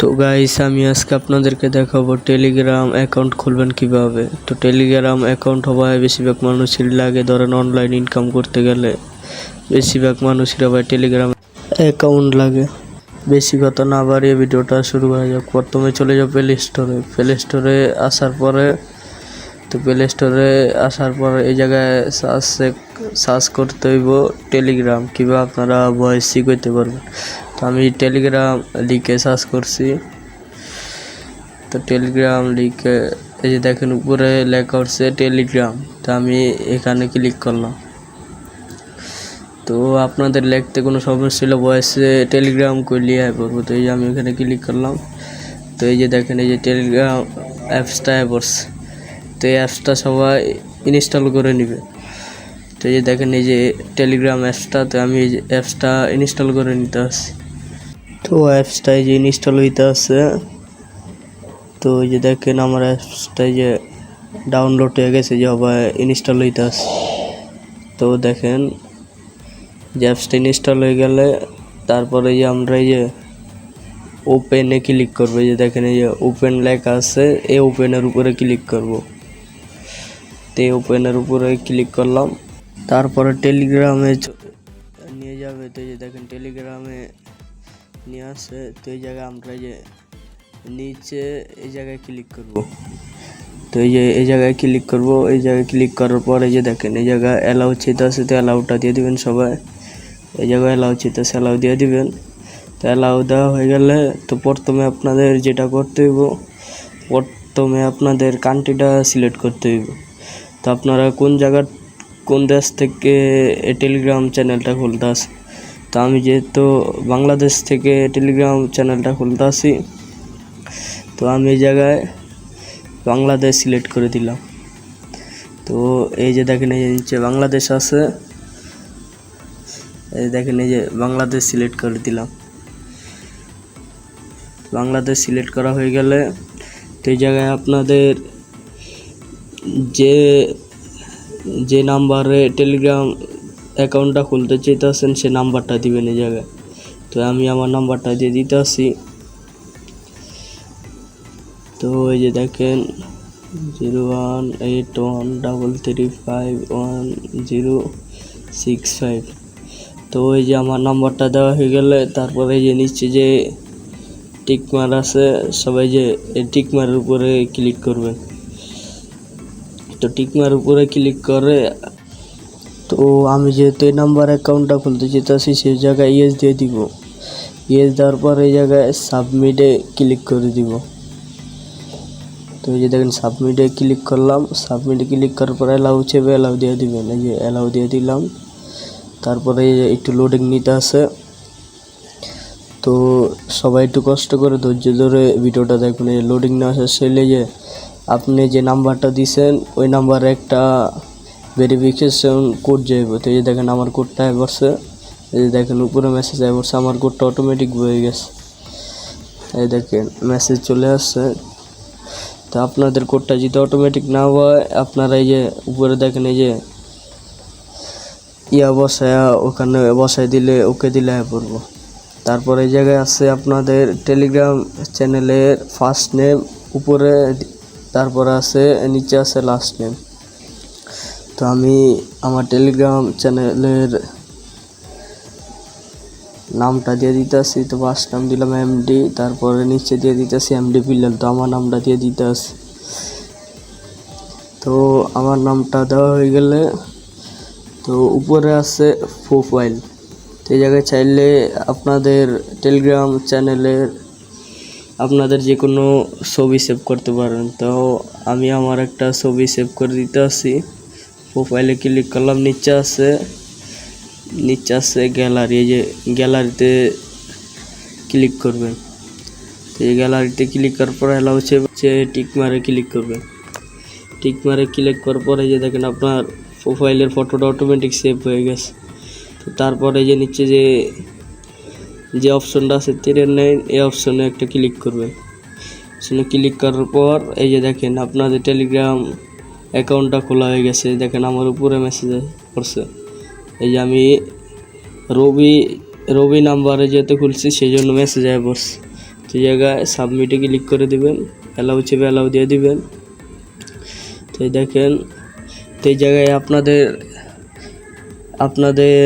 তো গাইস আমি আজকে আপনাদেরকে দেখাবো টেলিগ্রাম অ্যাকাউন্ট খুলবেন কীভাবে? তো টেলিগ্রাম অ্যাকাউন্ট হওয়ায় বেশিরভাগ মানুষের লাগে ধরেন অনলাইন ইনকাম করতে গেলে। বেশিরভাগ মানুষের আবার টেলিগ্রাম অ্যাকাউন্ট লাগে। বেশি কথা না বাড়িয়ে ভিডিওটা শুরু করা যাক। প্রথমে চলে যাও প্লে স্টোরে প্লে স্টোরে আসার পরে, তো প্লে স্টোরে আসার পর এই জায়গায় সার্চ সার্চ করতে হইব টেলিগ্রাম কিংবা আপনারা ভয়েস শিখাইতে পারবেন? তো আমি টেলিগ্রাম লিখে সার্চ করছি। তো টেলিগ্রাম লিখে এই যে দেখেন, উপরে লেখা উঠছে টেলিগ্রাম তো আমি এখানে ক্লিক করলাম। তো আপনাদের লিখতে কোনো সমস্যা ছিল ভয়েসে টেলিগ্রাম করলিয়ে পড়ব। তো এই যে আমি এখানে ক্লিক করলাম। তো এই যে দেখেন, এই যে টেলিগ্রাম অ্যাপসটা পড়ছে। তো এই অ্যাপসটা সবাই ইনস্টল করে নেবে। তো এই যে দেখেন, এই যে টেলিগ্রাম অ্যাপসটা তো আমি এই অ্যাপসটা ইনস্টল করে নিতে আসছি। তো অ্যাপসটা এই যে ইনস্টল হইতে আছে, তো এই যে দেখেন আমার অ্যাপসটা এই যে ডাউনলোড হয়ে গেছে, যে আবার ইনস্টল হইতে আছে। তো দেখেন, যে অ্যাপসটা ইনস্টল হয়ে গেলে তারপরে যে আমরা এই যে ওপেনে ক্লিক করব, এই যে দেখেন এই যে ওপেন লেখা আছে এই ওপেনের উপরে ক্লিক করব। তো এই ওপেনের উপরে ক্লিক করলাম, তারপরে টেলিগ্রামে চ- নিয়ে যাবে, তো এই যে দেখেন টেলিগ্রামে নিয়ে আসে, তো এই জায়গায় আমরা যে নিচে এই জায়গায় ক্লিক করব। তো এই যে এই জায়গায় ক্লিক করব, এই জায়গায় ক্লিক করার পর এই যে দেখেন, এই জায়গায় অ্যালাউ চিত আছে, তো অ্যালাউটা দিয়ে দিবেন সবাই। এই জায়গায় অ্যালাউ চিত আছে অ্যালাউ দিয়ে দিবেন। তো অ্যালাউ দেওয়া হয়ে গেলে তো প্রথমে আপনাদের যেটা করতে হইব, প্রথমে আপনাদের কান্ট্রিটা সিলেক্ট করতে হইব। তো আপনারা কোন জায়গার, কোন দেশ থেকে টেলিগ্রাম চ্যানেলটা খুলতে আছে তো আমি যেহেতু বাংলাদেশ থেকে টেলিগ্রাম চ্যানেলটা খুলতে আসি, তো আমি এই জায়গায় বাংলাদেশ সিলেক্ট করে দিলাম। তো এই যে দেখেন, এই নিচে বাংলাদেশ আছে, এই দেখেন, এই যে বাংলাদেশ সিলেক্ট করে দিলাম। বাংলাদেশ সিলেক্ট করা হয়ে গেলে তো এই জায়গায় আপনাদের যে যে নাম্বারে টেলিগ্রাম অ্যাকাউন্টটা খুলতে চাইতেছেন, সে নাম্বারটা দিবেন এই জায়গায়। তো আমি আমার নাম্বারটা দিয়ে দিতে আসি তো এই যে দেখেন, zero one eight one double three five one zero six five. তো এই যে আমার নাম্বারটা দেওয়া হয়ে গেলে, তারপরে এই যে নিচে যে টিকমার আছে, সবাই যে এই টিকমারের উপরে ক্লিক করবেন তো টিকমার উপরে ক্লিক করে তো আমি যেহেতু এই নাম্বার অ্যাকাউন্টটা খুলতে চাইতেছি সেই জায়গায় ইয়েস দিয়ে দিব। ইয়েস দেওয়ার পর এই জায়গায় সাবমিটে ক্লিক করে দিব। তো এই যে দেখেন সাবমিটে ক্লিক করলাম। সাবমিটে ক্লিক করার পর অ্যালাউ চেপে অ্যালাউ দিয়ে দিবেন। এই যে অ্যালাউ দিয়ে দিলাম। তারপরে একটু লোডিং নিতে আছে। তো সবাই একটু কষ্ট করে ধৈর্য ধরে ভিডিওটা দেখবেন। লোডিং না আসার শেষে যে আপনি যে নাম্বারটা দিছেন, ওই নাম্বারে একটা ভেরিফিকেশন কোড যাইব। তো এই দেখেন আমার কোডটা বসছে এই দেখেন উপরে মেসেজ বসছে আমার কোডটা অটোমেটিক হয়ে গেছে। এই দেখেন মেসেজ চলে আসছে। তো আপনাদের কোডটা যদি অটোমেটিক না হয়, আপনারা এই যে উপরে দেখেন এই যে ইয়া বসায়, ওখানে বসায় দিলে ওকে দিলে পড়ব। তারপর এই জায়গায় আছে আপনাদের টেলিগ্রাম চ্যানেলের ফার্স্ট নেম উপরে তারপরে আছে, নিচে আছে লাস্ট নেম তো আমি আমার টেলিগ্রাম চ্যানেলের নামটা দিয়ে দিতেছি, তো ফার্স্ট নাম দিলাম এমডি তারপরে নিচে দিয়ে দিতেছি এমডি পিলাল তো আমার নামটা দিয়ে দিতে আছে তো আমার নামটা দেওয়া হয়ে গেলে, তো উপরে আছে প্রোফাইল তো এই জায়গায় চাইলে আপনাদের টেলিগ্রাম চ্যানেলের আপনাদের যে কোনো ছবি সেভ করতে পারেন। তো আমি আমার একটা ছবি সেভ করে দিতে আসি প্রোফাইলে ক্লিক করলাম, নিচে আছে নিচে আছে গ্যালারি এই যে গ্যালারিতে ক্লিক করবেন। তো এই গ্যালারিতে ক্লিক করার পর এলা হচ্ছে হচ্ছে টিক মারে ক্লিক করবেন। টিক মারে ক্লিক করার পরে যে দেখেন আপনার প্রোফাইলের ফটোটা অটোমেটিক সেভ হয়ে গেছে। তো তারপরে যে নিচে যে যে অপশনটা আছে তীরের নেই এই অপশনে একটা ক্লিক করবেন। অপশনে ক্লিক করার পর এই যে দেখেন আপনাদের টেলিগ্রাম অ্যাকাউন্টটা খোলা হয়ে গেছে। দেখেন আমার উপরে মেসেজ করছে। এই যে আমি রবি রবি নাম্বারে যেহেতু খুলছি সেই জন্য মেসেজ আয় পড়ছে এই জায়গায় সাবমিটে ক্লিক করে দিবেন। অ্যালাউ চেপে অ্যালাউ দিয়ে দিবেন। তো দেখেন, তো এই জায়গায় আপনাদের আপনাদের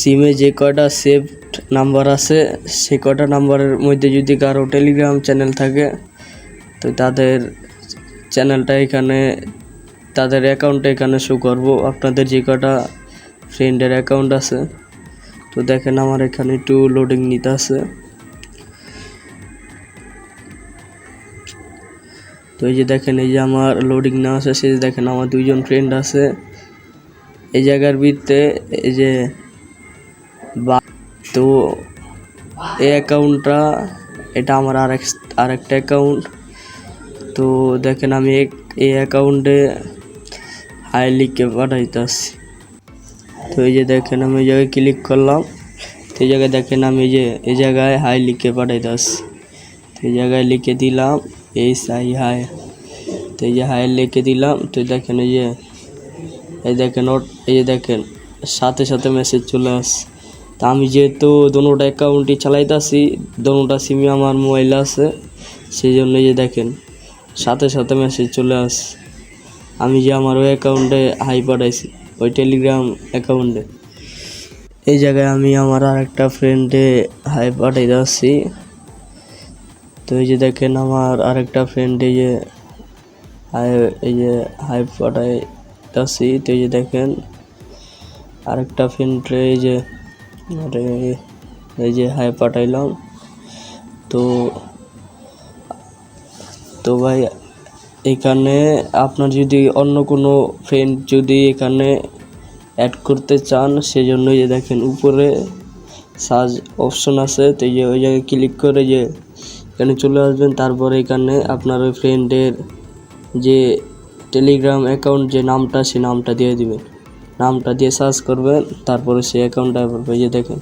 সিমে যে কয়টা সেভড নাম্বার আছে সে কয়টা নাম্বারের মধ্যে যদি কারও টেলিগ্রাম চ্যানেল থাকে, তো তাদের চ্যানেলটা এখানে, তাদের অ্যাকাউন্টটা এখানে শো করব। আপনাদের যে কটা ফ্রেন্ডের অ্যাকাউন্ট আছে। তো দেখেন আমার এখানে একটু লোডিং নিতে আছে। তো এই যে দেখেন, এই যে আমার লোডিং না আছে সে দেখেন আমার দুইজন ফ্রেন্ড আছে। এই জায়গার ভিত্তে এই যে বা, তো এই অ্যাকাউন্টটা এটা আমার আরেক, আরেকটা অ্যাকাউন্ট তো দেখেন আমি এক- এই অ্যাকাউন্টে হাই লিখে পাঠাইতেছি। তো এই যে দেখেন আমি এই জায়গায় ক্লিক করলাম। তো এই জায়গায় দেখেন আমি এই যে এই জায়গায় হাই লিখে পাঠাইতেছি। তো এই জায়গায় লিখে দিলাম, এই সাই হাই তো এই যে হাই লিখে দিলাম, তো দেখেন এই যে এই দেখেন ওর এই যে দেখেন, সাথে সাথে মেসেজ চলে আসে তা আমি যেহেতু দোনোটা অ্যাকাউন্টই চালাইতাছি, দোনোটা সিমে আমার মোবাইল আছে, সেই জন্য যে দেখেন সাথে সাথে মেসেজ চলে আসে। আমি যে আমার ওই অ্যাকাউন্টে হাই পাঠাইছি, ওই টেলিগ্রাম অ্যাকাউন্টে এই জায়গায় আমি আমার আর একটা ফ্রেন্ডে হাই পাঠাই যাচ্ছি তো এই যে দেখেন আমার আরেকটা ফ্রেন্ড এই যে হাই এই যে হাই পাঠাই যাচ্ছি তো এই যে দেখেন, আরেকটা ফ্রেন্ডে এই যে এই যে হাই পাঠাইলাম। তো তো ভাই, এখানে আপনার যদি অন্য কোনো ফ্রেন্ড যদি এখানে অ্যাড করতে চান সেজন্য যে দেখেন উপরে সার্চ অপশন আছে, তো যে ওই জায়গায় ক্লিক করে যে এখানে চলে আসবেন। তারপরে এখানে আপনার ওই ফ্রেন্ডের যে টেলিগ্রাম অ্যাকাউন্ট যে নামটা, সে নামটা দিয়ে দিবেন। নামটা দিয়ে সার্চ করবেন, তারপরে সেই অ্যাকাউন্টটা যে দেখেন,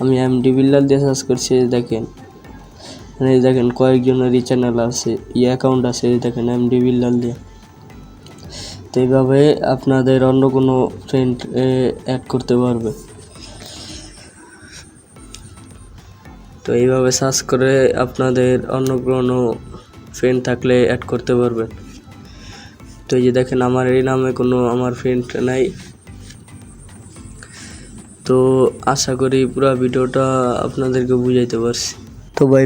আমি এম ডি বিল্লাল দিয়ে সার্চ করছি, দেখেন। এই দেখেন কয়েকজনেরই চ্যানেল আছে, ই অ্যাকাউন্ট আছে দেখেন এম ডি বিল্লাল দিয়ে। তো এইভাবে আপনাদের অন্য কোনো ফ্রেন্ড অ্যাড করতে পারবে। তো এইভাবে সার্চ করে আপনাদের অন্য কোনো ফ্রেন্ড থাকলে অ্যাড করতে পারবেন। তো এই যে দেখেন আমার এই নামে কোনো আমার ফ্রেন্ড নাই। তো আশা করি পুরো ভিডিওটা আপনাদেরকে বুঝাইতে পারছি। তো ভাই